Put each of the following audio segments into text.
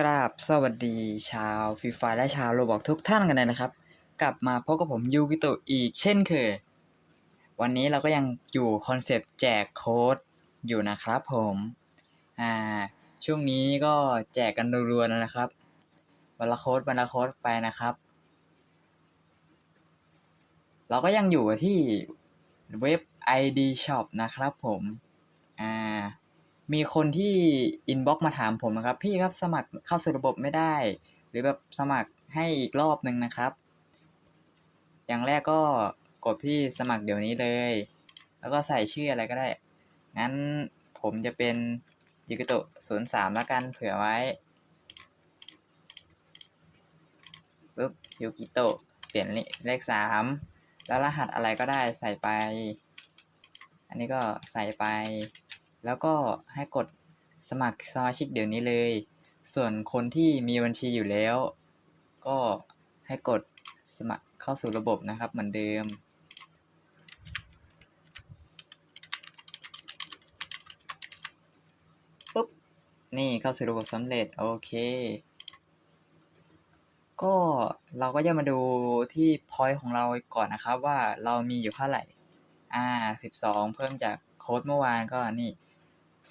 กราบสวัสดีชาวฟรีไฟและชาวโรบอกทุกท่านกันเลยนะครับ กลับมาพบกับผมยูกิโตอีกเช่นเคย วันนี้เราก็ยังอยู่คอนเซปต์แจกโค้ดอยู่นะครับผมอ่าช่วงนี้ก็แจกกันรัวๆนะครับวันละโค้ดวันละโค้ดไปนะครับ เราก็ยังอยู่ที่เว็บ ID Shop นะครับผมอ่า มีคนที่อินบ็อกมาถามผมนะครับ พี่ครับสมัครเข้าสู่ระบบไม่ได้ หรือแบบสมัครให้อีกรอบหนึ่งนะครับ อย่างแรกก็กดที่สมัครเดี๋ยวนี้เลย แล้วก็ใส่ชื่ออะไรก็ได้ งั้นผมจะเป็นยูกิโตะศูนย์สามแล้วกันเผื่อไว้ปุ๊บยูกิโตะเปลี่ยนเลขสามแล้วรหัสอะไรก็ได้ใส่ไป อันนี้ก็ใส่ไป แล้วก็ให้กดสมัครสมาชิกเดี๋ยวนี้เลย ส่วนคนที่มีบัญชีอยู่แล้ว ก็ให้กดสมัครเข้าสู่ระบบนะครับเหมือนเดิม ปุ๊บ นี่เข้าสู่ระบบสำเร็จ โอเค ก็เราก็จะมาดูที่ point ของเราก่อนนะครับว่าเรามีอยู่เท่าไหร่ อ่าสิบสองเพิ่มจากโค้ดเมื่อวานก็นี่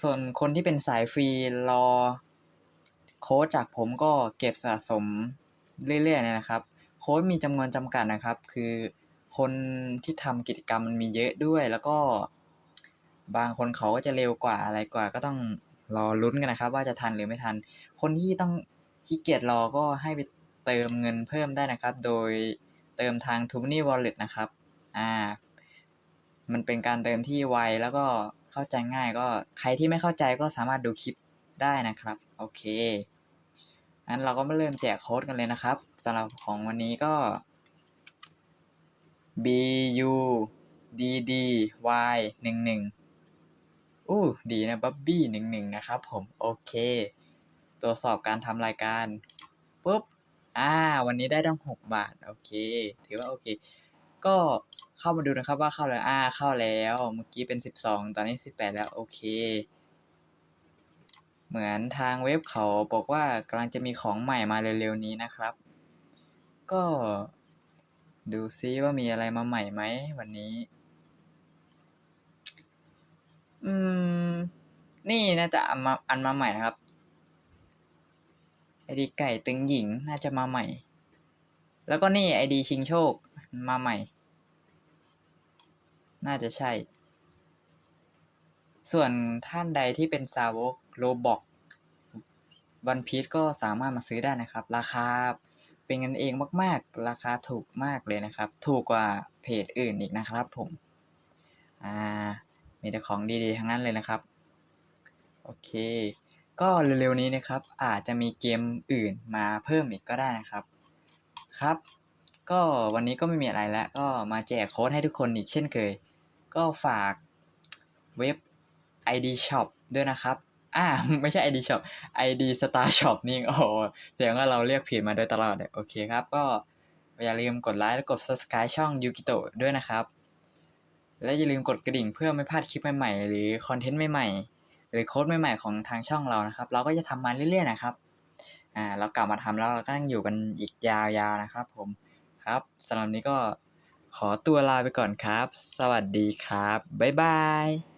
ส่วนคนที่เป็นสายฟรีรอโค้ดจากผมก็เก็บสะสมเรื่อยๆเนี่ยนะครับ โค้ดมีจำนวนจำกัดนะครับ คือคนที่ทำกิจกรรมมันมีเยอะด้วยแล้วก็บางคนเขาก็จะเร็วกว่าอะไรกว่า ก็ต้องรอลุ้นกันนะครับ ว่าจะทันหรือไม่ทัน คนที่ต้องขี้เกียจรอก็ให้ไปเติมเงินเพิ่มได้นะครับ โดยเติมทาง t u m o n y Wallet นะครับ อ่า มันเป็นการเติมที่ไวแล้วก็ เข้าใจง่ายก็ใครที่ไม่เข้าใจก็สามารถดูคลิปได้นะครับ โอเคงั้นเราก็มาเริ่มแจกโค้ดกันเลยนะครับสำหรับของวันนี้ก็ b u d d y หนึ่งหนึ่งอู้ดีนะบับบี้หนึ่งหนึ่งนะครับผมโอเคตรวจสอบการทำรายการปุ๊บอ่า วันนี้ได้ตั้งหกบาท โอเค ถือว่าโอเค ก็ เข้ามาดูนะครับ ว่าเข้าแล้วอ่าเข้าแล้ว เมื่อกี้เป็นสิบสองตอนนี้สิบแปดแล้วโอเค เหมือนทางเว็บเขาบอกว่ากำลังจะมีของใหม่มาเร็วๆนี้นะครับ ก็ดูซิว่ามีอะไรมาใหม่ไหมวันนี้ อืม นี่น่าจะอันมาอันมาใหม่นะครับไอดีไก่ตึงหญิงน่าจะมาใหม่ แล้วก็นี่ไอดีชิงโชคมาใหม่ น่าจะใช่ ส่วนท่านใดที่เป็นสาวกโลบอกวันพีชก็สามารถมาซื้อได้นะครับ ราคาเป็นกันเองมาก ๆ ราคาถูกมากเลยนะครับ ถูกกว่าเพจอื่นอีกนะครับผม อ่า มีแต่ของดีๆ ทั้งนั้นเลยนะครับ โอเค ก็เร็วๆนี้นะครับ อาจจะมีเกมอื่นมาเพิ่มอีกก็ได้นะครับ ครับ ก็วันนี้ก็ไม่มีอะไรแล้ว ก็มาแจกโค้ดให้ทุกคนอีกเช่นเคย ก็ฝากเว็บ ID Shop ด้วยนะครับ อ่า ไม่ใช่ ID Shop ID Star Shop นี่โอ้โหเสียงว่าเราเรียกผิดมาโดยตลอดเลยโอเคครับ ก็อย่าลืมกดไลค์และกด Subscribe ช่อง Yukito ด้วยนะครับ และอย่าลืมกดกระดิ่งเพื่อไม่พลาดคลิปใหม่ๆ หรือคอนเทนต์ใหม่ๆ หรือโค้ดใหม่ๆ ของทางช่องเรานะครับ เราก็จะทำมาเรื่อยๆ นะครับ อ่า เรากลับมาทำแล้วเราก็ยังอยู่กันอีกยาวๆ นะครับผม ครับสำหรับนี้ก็ ขอตัวลาไปก่อนครับ สวัสดีครับ บ๊ายบาย